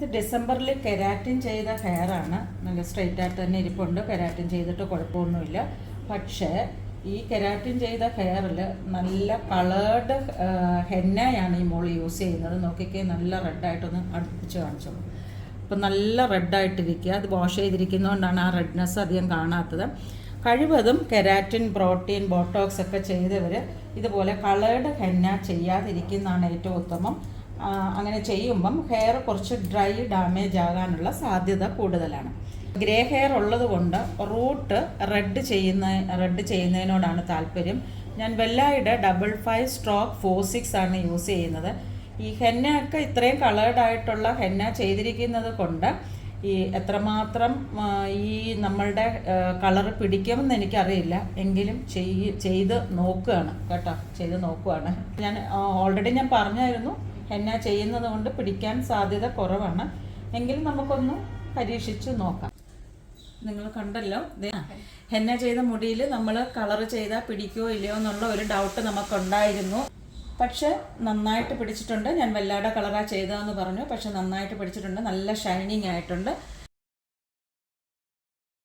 ഇത് ഡിസംബറിൽ കെരാറ്റിൻ ചെയ്ത ഹെയർ ആണ്. നല്ല സ്ട്രെയിറ്റ് ആയിട്ട് തന്നെ ഇരിപ്പുണ്ട്. കെരാറ്റിൻ ചെയ്തിട്ട് കുഴപ്പമൊന്നുമില്ല. പക്ഷേ ഈ കെരാറ്റിൻ ചെയ്ത ഹെയറിൽ നല്ല കളേർഡ് ഹെന്നയാണ് ഈ മോൾ യൂസ് ചെയ്യുന്നത്. നോക്കിക്കേ നല്ല റെഡായിട്ടൊന്ന് അടുപ്പിച്ച് കാണിച്ചോളൂ അപ്പം നല്ല റെഡായിട്ടിരിക്കുക അത് വാഷ് ചെയ്തിരിക്കുന്നതുകൊണ്ടാണ് ആ റെഡ്നെസ് അധികം കാണാത്തത്. കഴിവതും കെരാറ്റിൻ പ്രോട്ടീൻ ബോട്ടോക്സ് ഒക്കെ ചെയ്തവർ ഇതുപോലെ കളേർഡ് ഹെന്ന ചെയ്യാതിരിക്കുന്നതാണ് ഏറ്റവും ഉത്തമം. അങ്ങനെ ചെയ്യുമ്പം ഹെയർ കുറച്ച് ഡ്രൈ ഡാമേജ് ആകാനുള്ള സാധ്യത കൂടുതലാണ്. ഗ്രേ ഹെയർ ഉള്ളത് കൊണ്ട് റൂട്ട് റെഡ് ചെയ്യുന്ന റെഡ് ചെയ്യുന്നതിനോടാണ് താല്പര്യം. ഞാൻ വെല്ലായുടെ double five stroke four six ആണ് യൂസ് ചെയ്യുന്നത്. ഈ ഹെന്ന ഒക്കെ ഇത്രയും കളേർഡ് ആയിട്ടുള്ള ഹെന്ന ചെയ്തിരിക്കുന്നത് കൊണ്ട് ഈ എത്രമാത്രം ഈ നമ്മളുടെ കളർ പിടിക്കുമെന്ന് എനിക്കറിയില്ല. എങ്കിലും ചെയ് ചെയ്ത് നോക്കുകയാണ്. കേട്ടോ ചെയ്ത് നോക്കുകയാണ്. ഞാൻ ഓൾറെഡി ഞാൻ പറഞ്ഞായിരുന്നു. ഹെന്ന ചെയ്യുന്നത് കൊണ്ട് പിടിക്കാൻ സാധ്യത കുറവാണ്. എങ്കിലും നമുക്കൊന്ന് പരീക്ഷിച്ച് നോക്കാം. നിങ്ങൾ കണ്ടല്ലോ ഹെന്ന ചെയ്ത മുടിയിൽ നമ്മൾ കളർ ചെയ്താൽ പിടിക്കുമോ ഇല്ലയോ എന്നുള്ള ഒരു ഡൗട്ട് നമുക്കുണ്ടായിരുന്നു. പക്ഷെ നന്നായിട്ട് പിടിച്ചിട്ടുണ്ട്. ഞാൻ വെല്ലാടെ കളറാ ചെയ്തതെന്ന് പറഞ്ഞു. പക്ഷെ നന്നായിട്ട് പിടിച്ചിട്ടുണ്ട്. നല്ല ഷൈനിങ് ആയിട്ടുണ്ട്.